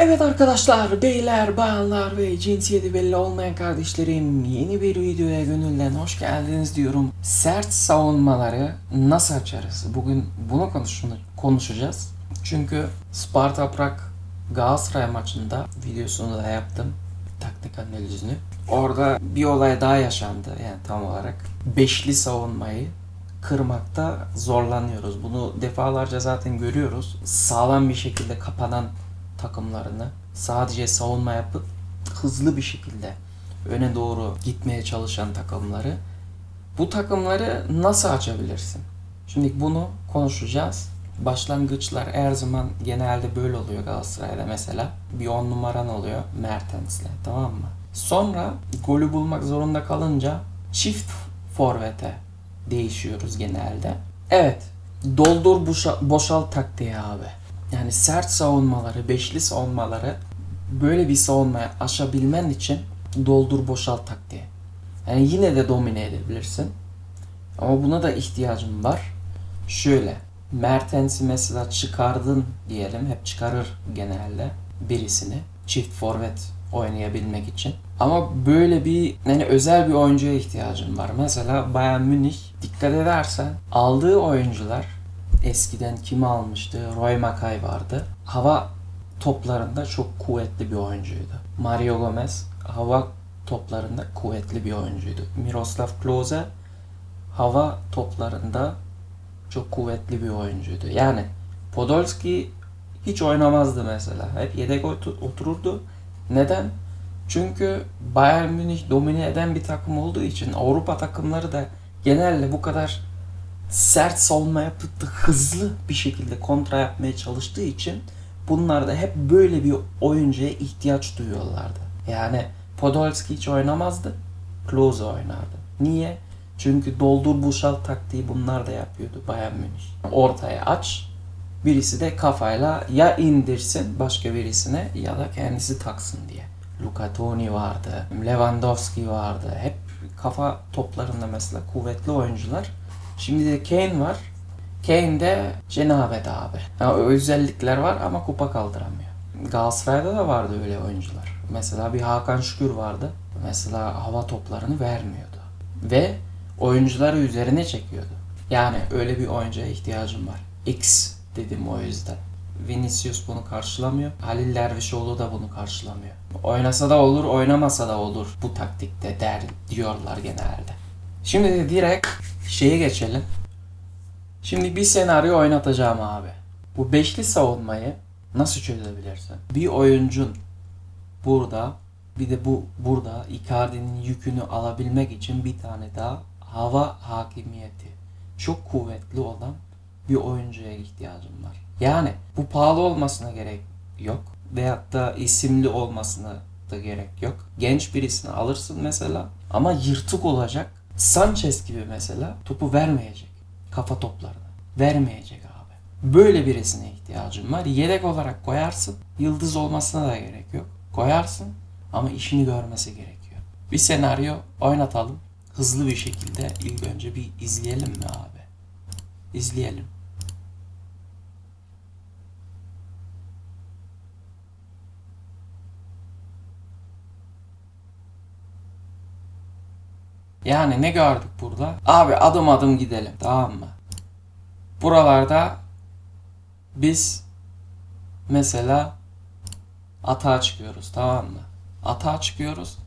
Evet arkadaşlar, beyler, bayanlar ve cinsiyeti belli olmayan kardeşlerim yeni bir videoya gönülden hoş geldiniz diyorum. Sert savunmaları nasıl açarız? Bugün bunu konuşacağız. Çünkü Sparta Prag Galatasaray maçında videosunu da yaptım. Taktik analizini. Orada bir olay daha yaşandı yani tam olarak. Beşli savunmayı kırmakta zorlanıyoruz. Bunu defalarca zaten görüyoruz. Sağlam bir şekilde kapanan takımlarını sadece savunma yapıp hızlı bir şekilde öne doğru gitmeye çalışan takımları bu takımları nasıl açabilirsin? Şimdi bunu konuşacağız. Başlangıçlar her zaman genelde böyle oluyor Galatasaray'da mesela. Bir on numaran oluyor Mertens'le tamam mı? Sonra golü bulmak zorunda kalınca çift forvete değişiyoruz genelde. Evet. Doldur boşa- boşalt taktiği abi. Yani sert savunmaları, beşli savunmaları böyle bir savunmaya aşabilmen için doldur boşalt taktiği. Yani yine de domine edebilirsin. Ama buna da ihtiyacın var. Şöyle. Mertens'i mesela çıkardın diyelim. Hep çıkarır genelde birisini. Çift forvet oynayabilmek için. Ama böyle bir yani özel bir oyuncuya ihtiyacın var. Mesela Bayern Münih dikkat edersen aldığı oyuncular eskiden kimi almıştı? Roy Mackay vardı. Hava toplarında çok kuvvetli bir oyuncuydu. Mario Gomez hava toplarında kuvvetli bir oyuncuydu. Miroslav Klose hava toplarında çok kuvvetli bir oyuncuydu. Yani Podolski hiç oynamazdı mesela. Hep yedek otu- otururdu. Neden? Çünkü Bayern Münih domine eden bir takım olduğu için Avrupa takımları da genelde bu kadar sert savunma yapıp da hızlı bir şekilde kontra yapmaya çalıştığı için bunlar da hep böyle bir oyuncuya ihtiyaç duyuyorlardı. Yani Podolski hiç oynamazdı. Klose oynardı. Niye? Çünkü doldur boşalt taktiği bunlar da yapıyordu Bayern Münih. Ortaya aç. Birisi de kafayla ya indirsin başka birisine ya da kendisi taksın diye. Luca Toni vardı, Lewandowski vardı. Hep kafa toplarında mesela kuvvetli oyuncular. Şimdi de Kane var. Kane de cenabet abi. Yani özellikler var ama kupa kaldıramıyor. Galatasaray'da da vardı öyle oyuncular. Mesela bir Hakan Şükür vardı. Mesela hava toplarını vermiyordu. Ve oyuncuları üzerine çekiyordu. Yani öyle bir oyuncuya ihtiyacım var. X dedim o yüzden. Vinicius bunu karşılamıyor. Halil Dervişoğlu da bunu karşılamıyor. Oynasa da olur, oynamasa da olur bu taktikte der diyorlar genelde. Şimdi de direkt şeye geçelim. Şimdi bir senaryo oynatacağım abi. Bu beşli savunmayı nasıl çözebilirsin? Bir oyuncun burada bir de bu burada Icardi'nin yükünü alabilmek için bir tane daha hava hakimiyeti çok kuvvetli olan bir oyuncuya ihtiyacım var. Yani bu pahalı olmasına gerek yok. Veyahut da isimli olmasına da gerek yok. Genç birisini alırsın mesela ama yırtık olacak. Sanchez gibi mesela topu vermeyecek. Kafa toplarını. Vermeyecek abi. Böyle birisine ihtiyacım var. Yedek olarak koyarsın. Yıldız olmasına da gerek yok. Koyarsın ama işini görmesi gerekiyor. Bir senaryo oynatalım. Hızlı bir şekilde ilk önce bir izleyelim mi abi? İzleyelim. Yani ne gördük burada? Abi adım adım gidelim tamam mı? Buralarda biz mesela atağa çıkıyoruz tamam mı? Atağa çıkıyoruz.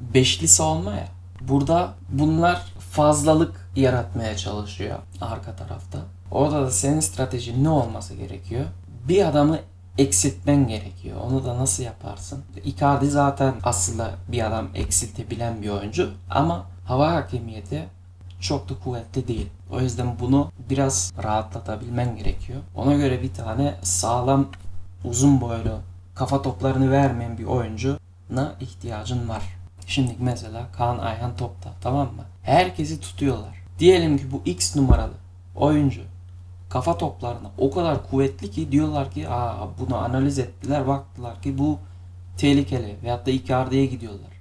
Beşli savunma ya. Burada bunlar fazlalık yaratmaya çalışıyor arka tarafta. Orada da senin stratejin ne olması gerekiyor? Bir adamı eksiltmen gerekiyor. Onu da nasıl yaparsın? Icardi zaten aslında bir adam eksiltebilen bir oyuncu ama hava hakimiyeti çok da kuvvetli değil. O yüzden bunu biraz rahatlatabilmen gerekiyor. Ona göre bir tane sağlam uzun boylu kafa toplarını vermeyen bir oyuncuna ihtiyacın var. Şimdi mesela Kaan Ayhan topta tamam mı? Herkesi tutuyorlar. Diyelim ki bu X numaralı oyuncu kafa toplarına o kadar kuvvetli ki diyorlar ki aa bunu analiz ettiler baktılar ki bu tehlikeli veyahut da Icardi'ye gidiyorlar.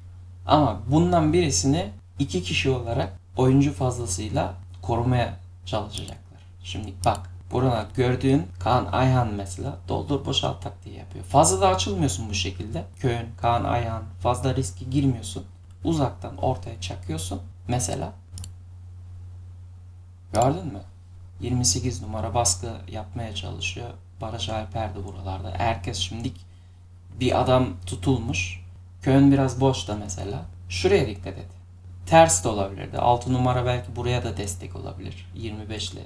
Ama bundan birisini iki kişi olarak oyuncu fazlasıyla korumaya çalışacaklar. Şimdi bak Burada gördüğün Kaan Ayhan mesela doldur boşalt taktiği yapıyor. Fazla da açılmıyorsun bu şekilde. Köyün, Kaan Ayhan fazla riske girmiyorsun. Uzaktan ortaya çakıyorsun. Mesela gördün mü? 28 numara baskı yapmaya çalışıyor. Barış Alper de buralarda. Herkes şimdi bir adam tutulmuş. Köyün biraz boşta mesela. Şuraya dikkat et. Ters de olabilirdi. 6 numara belki buraya da destek olabilir. 25 ile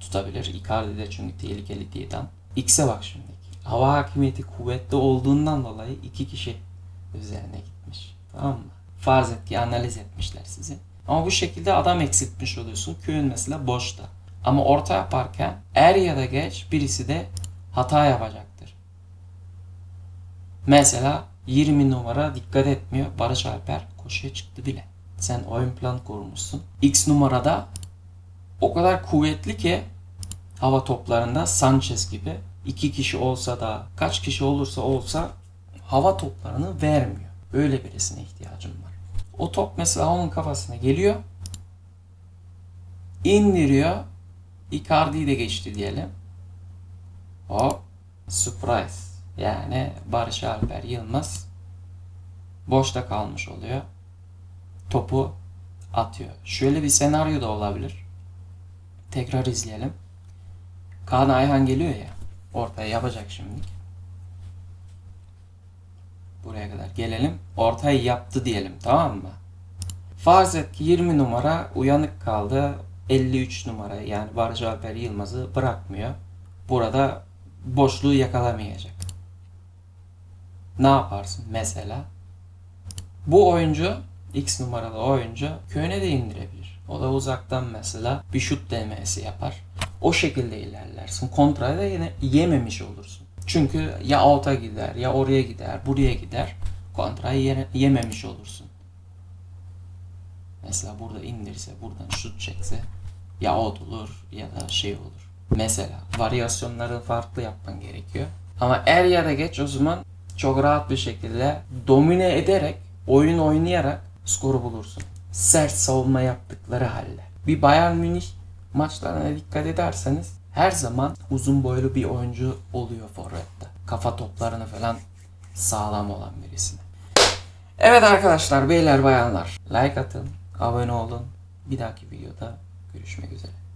tutabilir. Icardi de çünkü tehlikeli diye dan. X'e bak şimdi. Hava hakimiyeti kuvvetli olduğundan dolayı iki kişi üzerine gitmiş. Tamam mı? Farz et ki analiz etmişler sizi. Ama bu şekilde adam eksiltmiş oluyorsun. Köyün mesela boşta. Ama orta yaparken er ya da geç birisi de hata yapacaktır. Mesela 20 numara dikkat etmiyor. Barış Alper koşuya çıktı bile. Sen oyun plan kurmuşsun. X numarada o kadar kuvvetli ki hava toplarında Sanchez gibi iki kişi olsa da kaç kişi olursa olsa hava toplarını vermiyor. Öyle birisine ihtiyacım var. O top mesela onun kafasına geliyor. indiriyor. Icardi'yi de geçti diyelim. O surprise. Yani Barış Alper Yılmaz boşta kalmış oluyor. Topu atıyor. Şöyle bir senaryo da olabilir. Tekrar izleyelim. Kaan Ayhan geliyor ya. Ortaya yapacak şimdi. Buraya kadar gelelim. Ortayı yaptı diyelim tamam mı? Farz et ki 20 numara uyanık kaldı. 53 numara yani Barış Alper Yılmaz'ı bırakmıyor. Burada boşluğu yakalamayacak. Ne yaparsın mesela? Bu oyuncu X numaralı oyuncu köyüne de indirebilir. O da uzaktan mesela bir şut denemesi yapar. O şekilde ilerlersin. Kontrayı da yine yememiş olursun. Çünkü ya out'a gider ya oraya gider buraya gider. Kontrayı ye- yememiş olursun. Mesela burada indirse buradan şut çekse ya out olur ya da şey olur. Mesela varyasyonları farklı yapman gerekiyor. Ama er ya da geç o zaman çok rahat bir şekilde domine ederek, oyun oynayarak skoru bulursun. Sert savunma yaptıkları halde. Bir Bayern Münih maçlarına dikkat ederseniz her zaman uzun boylu bir oyuncu oluyor forvette. Kafa toplarını falan sağlam olan birisine. Evet arkadaşlar, beyler bayanlar. Like atın, abone olun. Bir dahaki videoda görüşmek üzere.